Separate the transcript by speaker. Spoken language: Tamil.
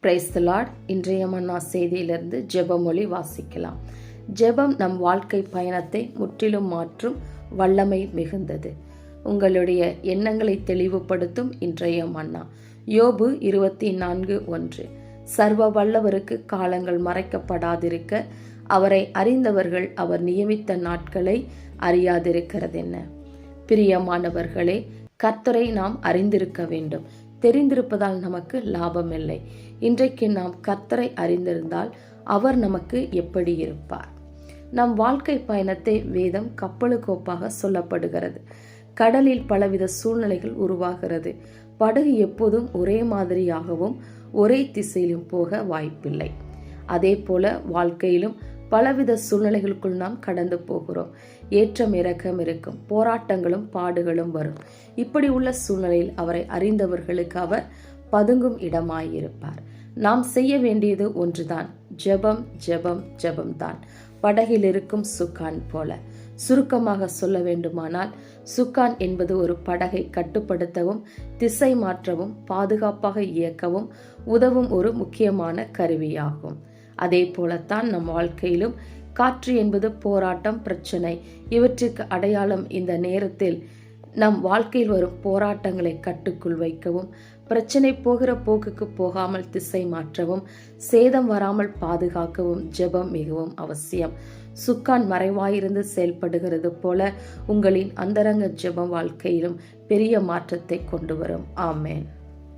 Speaker 1: பிரைஸ் லார்ட் இன்றைய மன்னா செய்தியிலிருந்து ஜெபமொழி வாசிக்கலாம். ஜெபம் நம் வாழ்க்கை பயணத்தை முற்றிலும் மாற்றும் வல்லமை மிகுந்தது. உங்களுடைய எண்ணங்களை தெளிவுபடுத்தும் இன்றைய மன்னா. யோபு இருபத்தி நான்கு ஒன்று. சர்வ வல்லவருக்கு காலங்கள் மறைக்கப்படாதிருக்க அவரை அறிந்தவர்கள் அவர் நியமித்த நாட்களை அறியாதிருக்கிறதென்ன? பிரியமானவர்களே கர்த்தரை நாம் அறிந்திருக்க வேண்டும். தெரிந்திருப்பதால் நமக்கு லாபமில்லை. இன்றைக்கு நாம் கர்த்தரை அறிந்திருந்தால் அவர் நமக்கு எப்படி இருப்பார்? நம் வாழ்க்கை பயணத்தை வேதம் கப்பலுக்கோப்பாக சொல்லப்படுகிறது. கடலில் பலவித சூழ்நிலைகள் உருவாகிறது. படகு எப்போதும் ஒரே மாதிரியாகவும் ஒரே திசையிலும் போக வாய்ப்பில்லை. அதே போல வாழ்க்கையிலும் பலவித சூழ்நிலைகளுக்குள் நாம் கடந்து போகிறோம். ஏற்றம் இறக்கம் இருக்கும். போராட்டங்களும் பாடுகளும் வரும். இப்படி உள்ள சூழ்நிலையில் அவரை அறிந்தவர்களுக்கு அவர் பதுங்கும் இடமாயிருப்பார். நாம் செய்ய வேண்டியது ஒன்றுதான். ஜெபம் ஜெபம் ஜெபம்தான். படகில் இருக்கும் சுக்கான் போல. சுருக்கமாக சொல்ல வேண்டுமானால் சுக்கான் என்பது ஒரு படகை கட்டுப்படுத்தவும் திசை மாற்றவும் பாதுகாப்பாக இயக்கவும் உதவும் ஒரு முக்கியமான கருவியாகும். அதே போலத்தான் நம் வாழ்க்கையிலும் காற்று என்பது போராட்டம் பிரச்சனை. இவற்றுக்கு அடையாளம் இந்த நேரத்தில் நம் வாழ்க்கையில் வரும் போராட்டங்களை கட்டுக்குள் வைக்கவும் பிரச்சனை போகிற போக்குக்கு போகாமல் திசை மாற்றவும் சேதம் வராமல் பாதுகாக்கவும் ஜெபம் மிகவும் அவசியம். சுக்கான் மறைவாயிருந்து செயல்படுகிறது போல உங்களின் அந்தரங்க ஜெபம் வாழ்க்கையிலும் பெரிய மாற்றத்தை கொண்டு வரும். ஆமேன்.